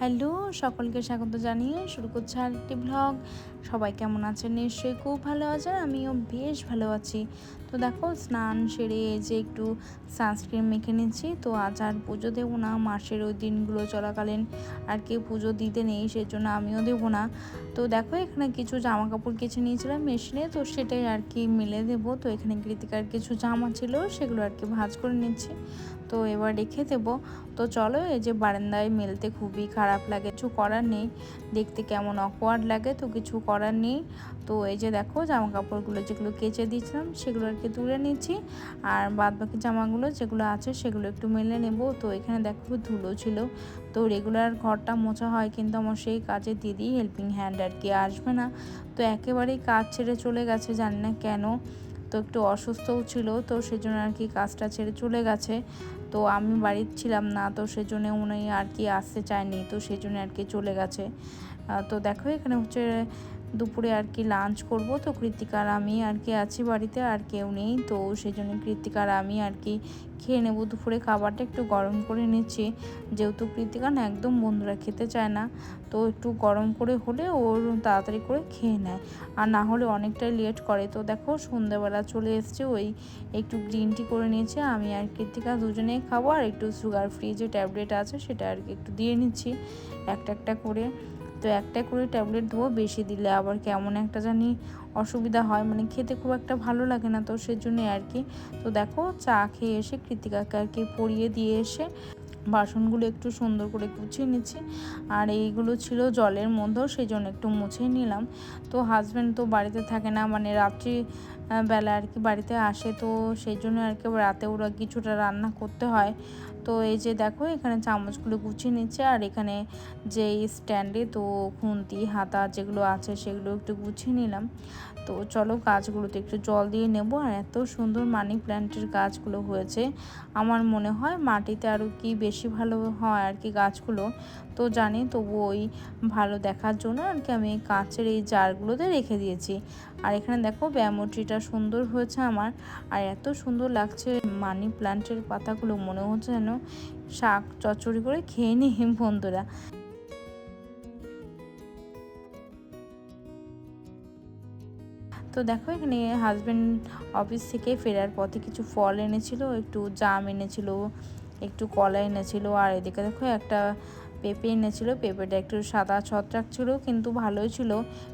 Hello, সকলকে স্বাগত জানিয়ে শুরু করছে আরেকটি ব্লগ সবাই কেমন আছেন? নিশ্চয়ই খুব ভালো আছেন, আমিও বেশ ভালো আছি। তো দেখো স্নান সেরে এই যে একটু সানস্ক্রিন মেখে নিচ্ছি। তো আজ আর পুজো দেবো না, মাসের ওই দিনগুলো চলাকালীন আর কেউ পুজো দিতে নেই সেই জন্য আমিও দেবো না। তো দেখো এখানে কিছু জামা কাপড় কেচে নিয়েছিলাম মেশিনে, তো সেটাই আর কি মেলে দেবো। তো এখানে কৃতিকার কিছু জামা ছিল, সেগুলো আর কি ভাজ করে নিচ্ছি। তো এবার রেখে দেবো। তো চলো এই যে বারান্দায় মেলতে খুবই খারাপ লাগে, কিছু করার নেই। দেখতে কেমন অকওয়ার্ড লাগে, তো কিছু করার নেই। তো এই যে দেখো জামা কাপড়গুলো যেগুলো কেচে দিয়েছিলাম, সেগুলো আর কি তুলে নিচ্ছি। আর বাদ বাকি জামাগুলো যেগুলো আছে সেগুলো একটু মেলে নেব। তো এখানে দেখো ধুলো ছিল। তো রেগুলার ঘরটা মোছা হয় কিন্তু আমার সেই কাজে দিদি হেল্পিং হ্যান্ড আর কি আসবে না। তো একেবারেই কাজ ছেড়ে চলে গেছে জানি না কেন। তো একটু অসুস্থও ছিল তো সেজন্য আর কি কাজটা ছেড়ে চলে গেছে। তো আমি বাড়ির ছিলাম না তো সেজন্য উনি আর কি আসতে চায়নি। তো সেজন্য আর কি চলে গেছে। তো দেখো এখানে হচ্ছে দুপুরে আর কি লাঞ্চ করব। তো কৃতিকার আমি আর কি আছি বাড়িতে, আর কেউ নেই। তো সেই জন্য কৃতিকার আমি আর কি খেয়ে নেব দুপুরে খাবারটা। একটু গরম করে নিচ্ছি। যেহেতু কৃতিকা না একদম বন্ধুরা খেতে চায় না, তো একটু গরম করে হলে ওর তাড়াতাড়ি করে খেয়ে নেয়। আর না হলে অনেকটাই লেট করে। তো দেখো সন্ধ্যাবেলা চলে এসছে, ওই একটু গ্রিন টি করে নিয়েছে। আমি আর কৃতিকা দুজনেই খাব। আর একটু সুগার ফ্রি যে ট্যাবলেট আছে, সেটা আর কি একটু দিয়ে নিচ্ছি। একটা একটা করে। তো একটা করে ট্যাবলেট দেবো বেশি দিলে আবার কেমন একটা জানি অসুবিধা হয়। মানে খেতে খুব একটা ভালো লাগে না তো সেজন্যই আর কি। তো দেখো চা খেয়ে এসে কৃতিকাকে আর কি পরিয়ে দিয়ে এসে বাসনগুলো একটু সুন্দর করে গুছিয়ে নিচ্ছি। আর এইগুলো ছিল জলের মধ্যেও সেই জন্য একটু মুছে নিলাম। তো হাজব্যান্ড তো বাড়িতে থাকে না মানে রাত্রি বেলা আর কি বাড়িতে আসে। তো সেই জন্য আর কি রাতে ওরা কিছুটা রান্না করতে হয়। তো এই যে দেখো, এখানে চামচগুলো গুছিয়ে নিচ্ছে আর এখানে যে স্ট্যান্ডে তো খুন্তি, হাতা যেগুলো আছে সেগুলো একটু গুছিয়ে নিলাম। তো চলো গাছগুলোতে একটু জল দিয়ে নেব। আর এত সুন্দর মানি প্ল্যান্টের গাছগুলো হয়েছে। আমার মনে হয় মাটিতে আরও কি বেশি ভালো হয় আর কি গাছগুলো। তো জানি, তবু ওই ভালো দেখার জন্য আর কি আমি কাঁচের এই জারগুলোতে রেখে দিয়েছি। আর এখানে দেখো ব্যামোট্রিটা সুন্দর হয়েছে আমার। আর এত সুন্দর লাগছে মানি প্ল্যান্টের পাতাগুলো, মনে হচ্ছে যেন শাক চচ্চড়ি করে খেয়ে নিই বন্ধুরা। তো দেখো এখানে হাজব্যান্ড অফিস থেকে ফেরার পথে কিছু ফল এনেছিল, একটু জাম এনেছিল, একটু কলা এনেছিল, আর এদিকে দেখো একটা পেঁপে এনেছিল, পেঁপেটা একটু সাদা ছত্রাক ছিল, কিন্তু ভালোই ছিল,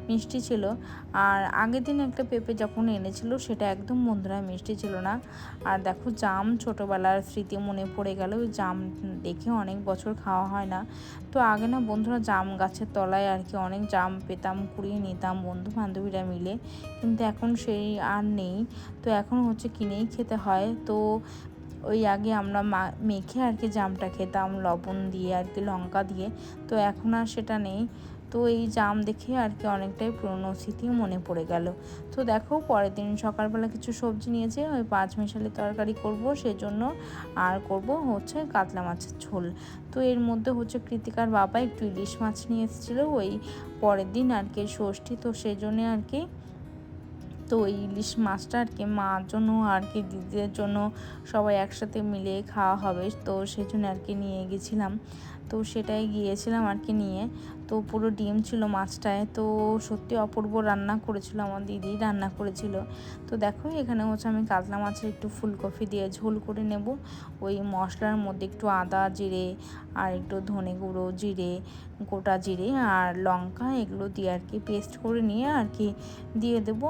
মিষ্টি ছিল। আর আগের দিন একটা পেঁপে যখন এনেছিল, সেটা একদম বন্ধুরা মিষ্টি ছিল না। আর দেখো, জাম ছোটোবেলার স্মৃতি মনে পড়ে গেল জাম দেখে অনেক বছর খাওয়া হয় না। তো আগে না বন্ধুরা জাম গাছের তলায় আর কি অনেক জাম পেতাম, কুড়িয়ে নিতাম বন্ধু বান্ধবীরা মিলে। কিন্তু এখন সেই আর নেই। তো এখন হচ্ছে কিনেই খেতে হয়। তো ওই আগে আমরা মেখে আর কি জামটা খেতাম, লবণ দিয়ে আর কি, লঙ্কা দিয়ে। তো এখন আর সেটা নেই। তো এই জাম দেখে আর কি অনেকটাই পুরনো স্মৃতি মনে পড়ে গেল। তো দেখো, পরের দিন সকালবেলা কিছু সবজি নিয়েছে, ওই পাঁচ মিশালি তরকারি করব, সেজন্য আর করব হচ্ছে কাতলা মাছের ঝোল। তো এর মধ্যে হচ্ছে কৃতিকার বাবা একটু ইলিশ মাছ নিয়ে এসেছিল, ওই পরের দিন আর কি ষষ্ঠী, তো সেই জন্যে আর কি তো ইলিশ মাছটা আর কি মার জন্য আর কি, দিদিদের জন্য সবাই একসাথে মিলে খাওয়া হবে। তো সেই জন্য আর কি নিয়ে গেছিলাম। তো সেটাই গিয়েছিলাম আর কি নিয়ে। তো পুরো ডিম ছিল মাছটায়। তো সত্যি অপূর্ব রান্না করেছিল আমার দিদি, রান্না করেছিল। তো দেখো, এখানে হচ্ছে আমি কাতলা মাছের একটু ফুলকপি দিয়ে ঝোল করে নেব। ওই মশলার মধ্যে একটু আদা জিরে আর একটু ধনে গুঁড়ো, জিরে, গোটা জিরে আর লঙ্কা এগুলো দিয়ে আর কি পেস্ট করে নিয়ে আর কি দিয়ে দেব।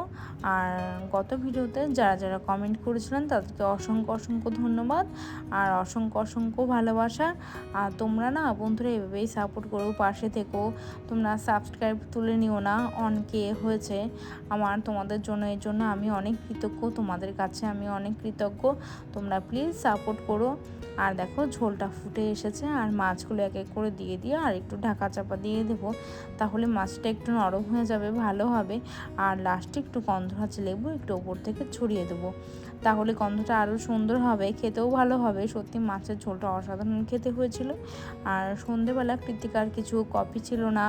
আর গত ভিডিওতে যারা যারা কমেন্ট করেছিলেন তাদেরকে অসংখ্য অসংখ্য ধন্যবাদ। আর অসংখ্য অসংখ্য ভালোবাসা। আর তোমরা না বন্ধুরা এভাবেই সাপোর্ট করো, পাশে থেকো। তোমরা সাবস্ক্রাইব তুলে নিও না, অনেকে হয়েছে আমার তোমাদের জন্য, এর জন্য আমি অনেক কৃতজ্ঞ, তোমাদের কাছে আমি অনেক কৃতজ্ঞ। তোমরা প্লিজ সাপোর্ট করো। আর দেখো, ঝোলটা ফুটে এসেছে, আর মাছগুলো এক এক করে দিয়ে দিয়ে আর একটু ঢাকা চাপা দিয়ে দেবো। তাহলে মাছটা একটু নরম হয়ে যাবে, ভালো হবে। আর লাস্টে একটু গন্ধরাজ লেবু একটু ওপর থেকে ছড়িয়ে দেবো। তাহলে গন্ধটা আরও সুন্দর হবে, খেতেও ভালো হবে। সত্যি মাছের ঝোলটা অসাধারণ খেতে হয়েছিল। আর সন্ধেবেলা কৃতিকার কিছু কপি ছিল না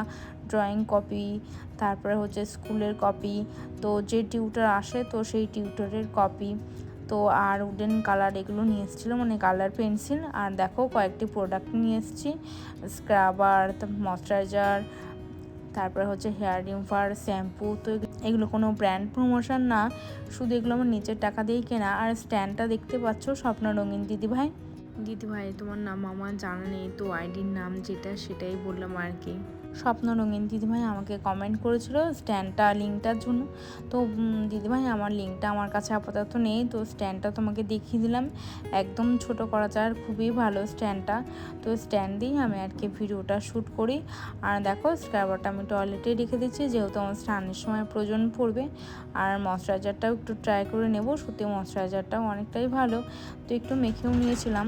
ড্রয়িং কপি তারপরে হচ্ছে স্কুলের কপি তো যে টিউটার আসে তো সেই টিউটারের কপি তো আর উডেন কালার এগুলো নিয়ে এসেছিল মানে কালার পেন্সিল আর দেখো কয়েকটি প্রোডাক্ট নিয়ে এসেছি স্ক্রাবার ময়শ্চারাইজার তারপরে হচ্ছে হেয়ার রিমফার শ্যাম্পু তো এগুলো কোনো ব্র্যান্ড প্রমোশন না, শুধু এগুলো আমার নিচের টাকা দিয়েই কেনা, আর স্ট্যান্ডটা দেখতে পাচ্ছ স্বপ্ন রঙিন দিদিভাই। দিদিভাই তোমার নাম আমার জানা নেই, তো আইডির নাম যেটা সেটাই বললাম আর কি। স্বপ্ন রঙিন দিদিভাই আমাকে কমেন্ট করেছিল স্ট্যান্ডটা লিঙ্কটার জন্য। তো দিদিভাই আমার লিঙ্কটা আমার কাছে আপাতত নেই, তো স্ট্যান্ডটা তোমাকে দেখিয়ে দিলাম। একদম ছোট করা যায় আর খুবই ভালো স্ট্যান্ডটা তো স্ট্যান্ড দিয়েই আমি আর কি ভিডিওটা শ্যুট করি। আর দেখো স্ক্রাবারটা আমি টয়লেটে রেখে দিচ্ছি, যেহেতু আমার স্নানের সময় প্রয়োজন পড়বে। আর ময়শ্চারাইজারটাও একটু ট্রাই করে নেব, সত্যি ময়শ্চারাইজারটাও অনেকটাই ভালো। তো একটু মেখেও নিয়েছিলাম।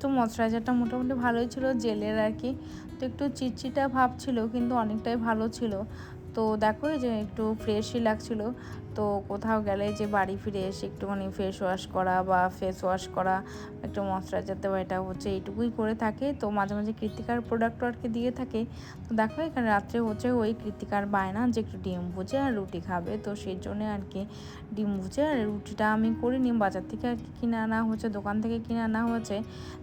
তো ময়শ্চারাইজারটা মোটামুটি ভালোই ছিল, জেলের আর কি। তো একটু চিটচিটা ভাব ছিল, কিন্তু অনেকটাই ভালো ছিল। তো দেখো যে একটু ফ্রেশই লাগছিল। তো কোথাও গেলে যে বাড়ি ফিরে এসে একটুখানি ফেস ওয়াশ করা বা ফেস ওয়াশ করা, একটু ময়শ্চারাইজার দেওয়া, এটা হচ্ছে এইটুকুই করে থাকে। তো মাঝে মাঝে কৃতিকার প্রোডাক্টও আর কি দিয়ে থাকে। তো দেখো, এখানে রাত্রে হচ্ছে ওই কৃতিকার বায়না যে একটু ডিম ভুজে আর রুটি খাবে। তো সেই জন্যে আর কি ডিম ভুজে আর রুটিটা আমি করিনি বাজার থেকে আর কি কিনে আনা হচ্ছে, দোকান থেকে কিনে আনা হয়েছে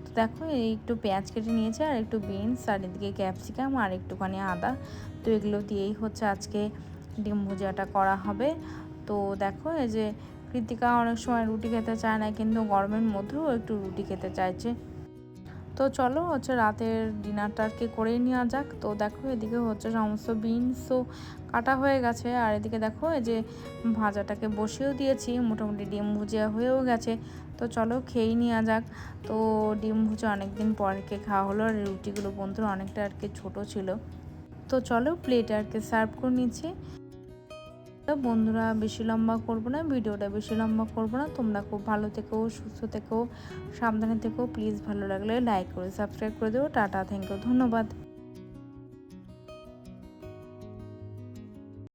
তো দেখো, এই একটু পেঁয়াজ কেটে নিয়েছে আর একটু বিনস আর এদিকে ক্যাপসিকাম আর একটুখানি আদা। তো এগুলো দিয়েই হচ্ছে আজকে ডিম ভুজিয়াটা করা হবে। তো দেখো, এই যে কৃতিকা অনেক সময় রুটি খেতে চায় না, কিন্তু গরমের মধ্যেও একটু রুটি খেতে চাইছে। তো চলো হচ্ছে রাতের ডিনারটা আর কি করেই নেওয়া যাক। তো দেখো, এদিকে হচ্ছে সমস্ত বিনসও কাটা হয়ে গেছে, আর এদিকে দেখো, এই যে ভাজাটাকে বসিয়েও দিয়েছি, মোটামুটি ডিম ভুজিয়া হয়েও গেছে। তো চলো খেয়েই নেওয়া যাক। তো ডিম ভুজা অনেকদিন পরকে খাওয়া হলো, আর রুটিগুলো বন্ধুরা অনেকটা আর কি ছোটো ছিল। তো চলো প্লেটে আর কি সার্ভ করে নিচ্ছি। তো বন্ধুরা বেশি লম্বা করব না, ভিডিওটা বেশি লম্বা করব না। তোমরা খুব ভালো থেকো, সুস্থ থেকো, সাবধানে থেকো। প্লিজ ভালো লাগলে লাইক করে, সাবস্ক্রাইব করে দেবো। টাটা, থ্যাংক ইউ, ধন্যবাদ।